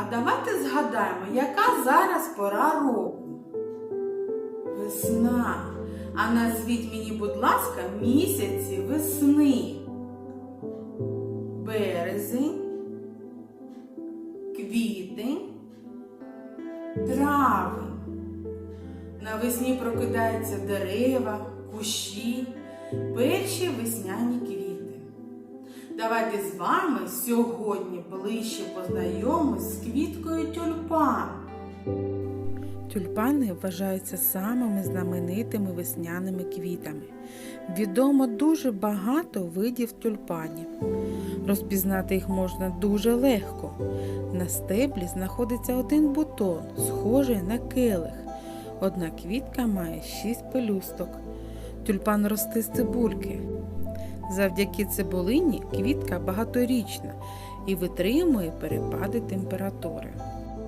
А давайте згадаємо, яка зараз пора року. Весна. А назвіть мені, будь ласка, місяці весни. Березень, квітень, травень. Навесні прокидаються дерева, кущі, перші весняні квіти. Давайте з вами сьогодні ближче познайомимось з квіткою тюльпан. Тюльпани вважаються самими знаменитими весняними квітами. Відомо дуже багато видів тюльпанів. Розпізнати їх можна дуже легко. На стеблі знаходиться один бутон, схожий на келих. Одна квітка має шість пелюсток. Тюльпан росте з цибульки. Завдяки цибулині квітка багаторічна і витримує перепади температури.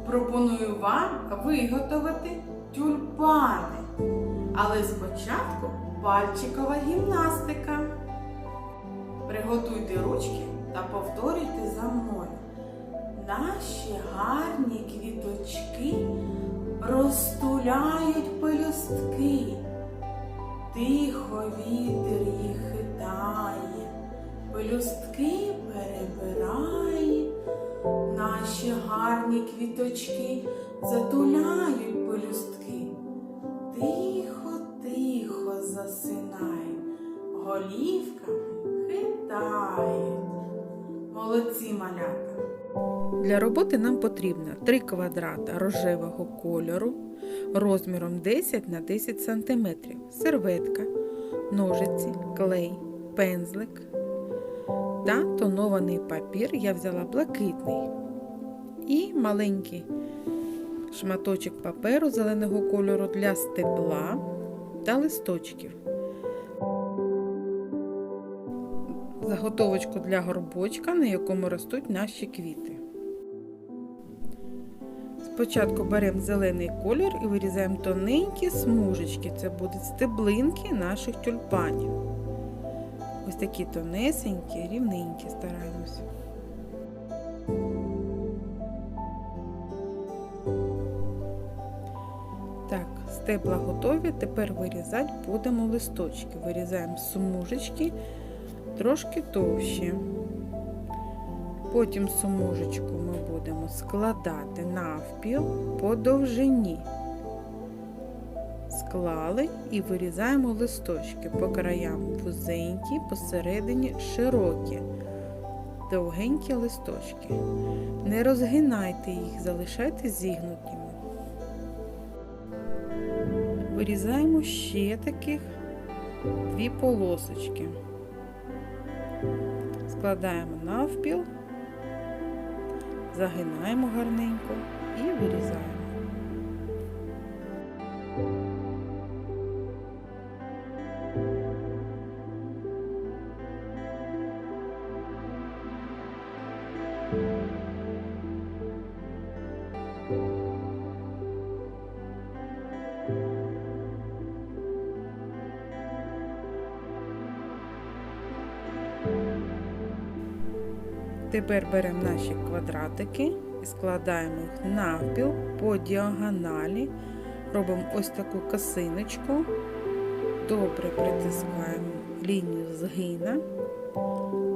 Пропоную вам виготовити тюльпани. Але спочатку пальчикова гімнастика. Приготуйте ручки та повторюйте за мною. Наші гарні квіточки розтуляють пелюстки. Тихо вітер їх хитає, пелюстки перебирає. Наші гарні квіточки затуляють пелюстки. Тихо, тихо засинають, голівками хитають. Молодці малята. Для роботи нам потрібно 3 квадрата рожевого кольору розміром 10 на 10 см, серветка, ножиці, клей, пензлик та тонований папір. Я взяла блакитний. І маленький шматочок паперу зеленого кольору для стебла та листочків. Заготовочку для горбочка, на якому ростуть наші квіти. Спочатку беремо зелений колір і вирізаємо тоненькі смужечки. Це будуть стеблинки наших тюльпанів. Ось такі тонесенькі, рівненькі стараємося. Так, стебла готові. Тепер вирізати будемо листочки. Вирізаємо смужечки трошки товщі. Потім сумужечку ми будемо складати навпіл по довжині. Склали і вирізаємо листочки по краям вузенькі, посередині широкі, довгенькі листочки. Не розгинайте їх, залишайте зігнутими. Вирізаємо ще таких дві полосочки. Складаємо навпіл, загинаємо гарненько і вирізаємо. Тепер беремо наші квадратики і складаємо їх навпіл по діагоналі. Робимо ось таку косиночку. Добре притискаємо лінію згина.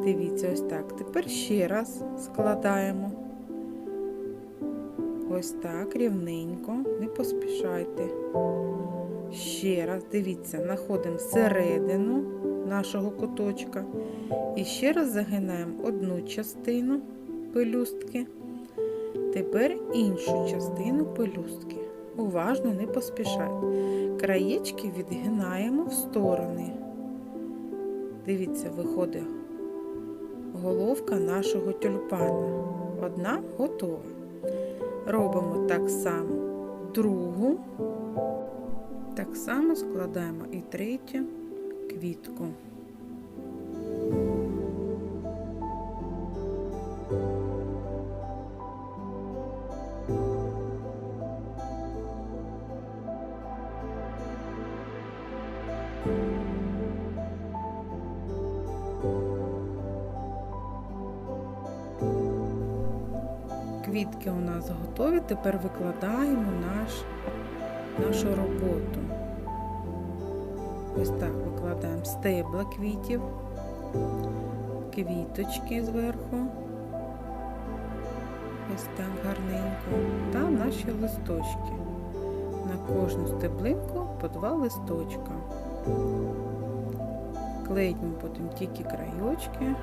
Дивіться, ось так. Тепер ще раз складаємо. Ось так, рівненько, не поспішайте. Ще раз, дивіться, знаходимо середину нашого куточка. І ще раз загинаємо одну частину пелюстки, тепер іншу частину пелюстки. Уважно не поспішайте. Краєчки відгинаємо в сторони. Дивіться, виходить головка нашого тюльпана. Одна готова. Робимо так само другу. Так само складаємо і третю квітку. Квітки у нас готові, тепер викладаємо наш, нашу роботу. Ось так викладаємо стебла квітів, квіточки зверху. Ось так гарненько. Та наші листочки. На кожну стеблинку по два листочка. Клеїмо потім тільки краєчки.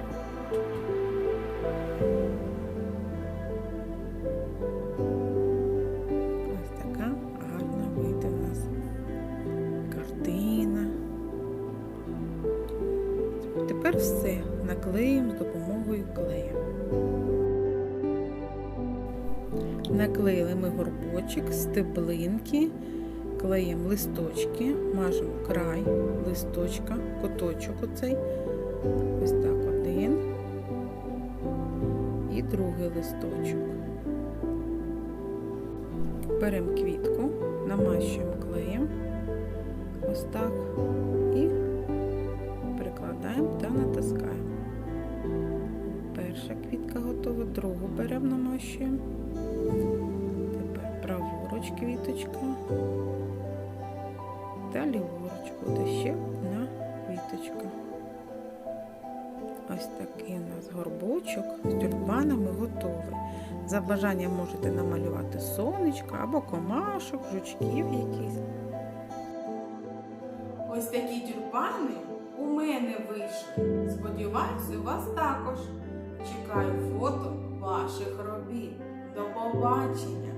Наклеїли ми горбочок, стеблинки, клеїмо листочки, мажемо край листочка, куточок оцей. Ось так один і другий листочок. Беремо квітку, намащуємо клеєм, ось так, і прикладаємо та натискаємо. Перша квітка готова, другу беремо, намащуємо. Праворуч квіточка. Та ліворуч буде ще одна квіточка. Ось такий у нас горбочок з тюльпанами готовий. За бажанням можете намалювати сонечко або комашок, жучків якісь. Ось такі тюльпани у мене вийшли. Сподіваюсь, у вас також. Чекаю фото ваших робіт. До побачення!